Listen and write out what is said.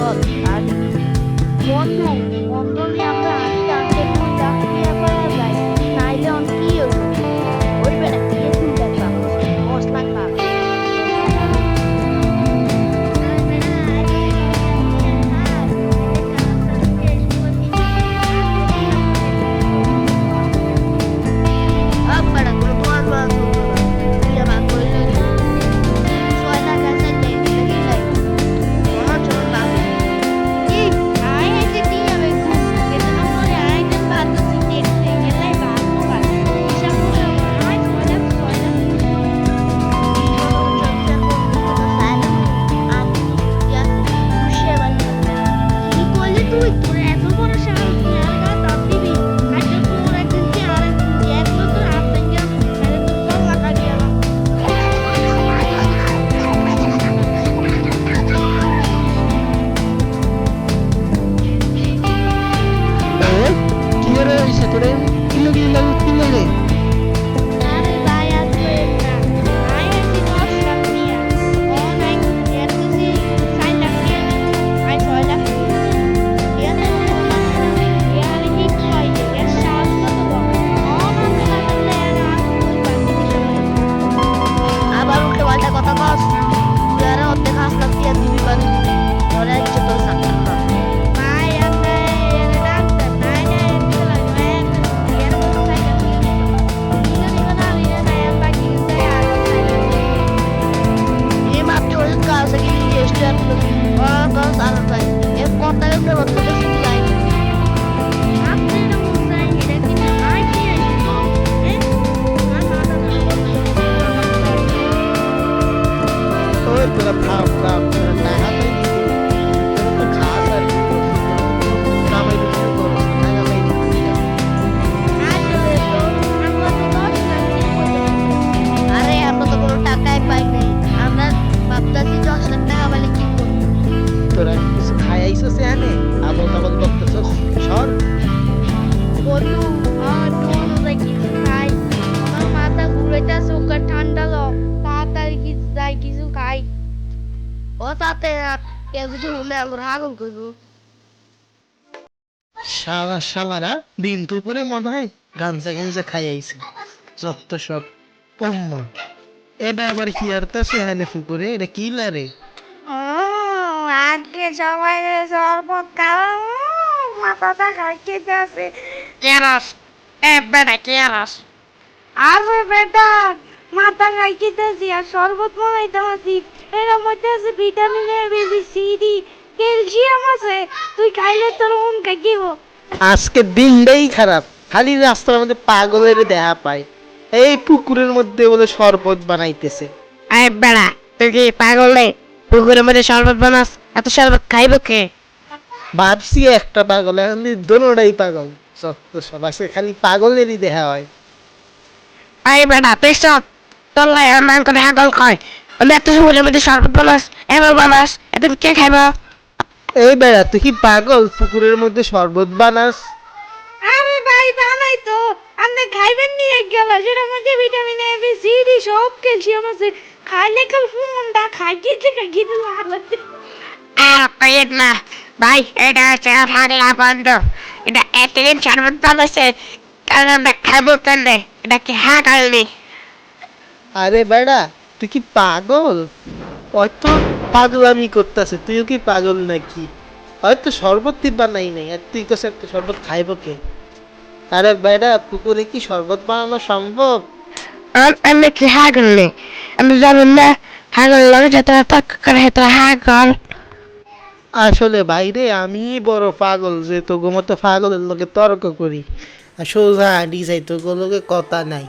Bob, Adam, কি রে হইছে তোরে কি লাগি লাগি কি লাগে আরে কেউ কিছু হলে আমরা আগুন করব শালা শালারা দিন দুপুরে মনে হয় গাঞ্জা গাঞ্জা খাই আইছে। যত সব এটা আবার কি আর তা সেহানে ফুকুরে এটা কি লারে? আজকে সবাই শরবত খাওয়া মাথাটা খাইতে আছে। কেরাস এ বেটা কেরাস আরে বেটা মাথা খাইতেছি আর শরবত বানাইতে আছি এর মধ্যে আছে vitamin A B C D calcium আছে। তুই খাইলে তোর মন কাকিব আজকে দিনটাই খারাপ। খালি রাস্তার মধ্যে পাগলের দেখা পায়। এই পুকুরের মধ্যে বলে শরবত বানাইতেছে। আরে বেড়া তুই কি পাগল? রে পুকুরের মধ্যে শরবত বানাস এত শরবত খাইব কে? ভাবছি একটা পাগল এখন দোনোটাই পাগল। সত্য সব আজকে খালি পাগলেরই দেখা হয়। আরে বেড়া তুই সব তোর লাই আমার করে হাগল কয়। আমি এত পুকুরের মধ্যে শরবত বানাস এবার বানাস এত কে খাইব? এই বেড়া তুই কি পাগল? পুকুরের মধ্যে শরবত বানাস। আরে ভাই বানাই তো। আপনি খাইবেন নিয়ে গেল? সেটার মধ্যে vitamin A B C D সব ক্যালসিয়াম আছে। খাইলে কাল মনটা খাইতে থেকে গিয়ে লাগছে আর না ভাই এটা হচ্ছে আমাদের এটা এতদিন শরবত বানাচ্ছে কারণ আমরা খাব কেন এটা কি হ্যাঁ কারণে আরে বেড়া তুই কি পাগল? হয়তো পাগলামি করতেছে তুইও কি পাগল নাকি? হয়তো শরবত তুই বানাই নাই আর তুই কাছে একটা শরবত খাইব কে? আরে বেড়া পুকুরে কি শরবত বানানো সম্ভব? আর আমি কি হ্যাঁ করলে আমি জানেন না হ্যাঁ করলে যত পাক করে হেতরা কর আসলে বাইরে আমি বড় পাগল যে তো মতো পাগলের লোকে তর্ক করি। আর সোজা আডি যাই তো লোকে কথা নাই।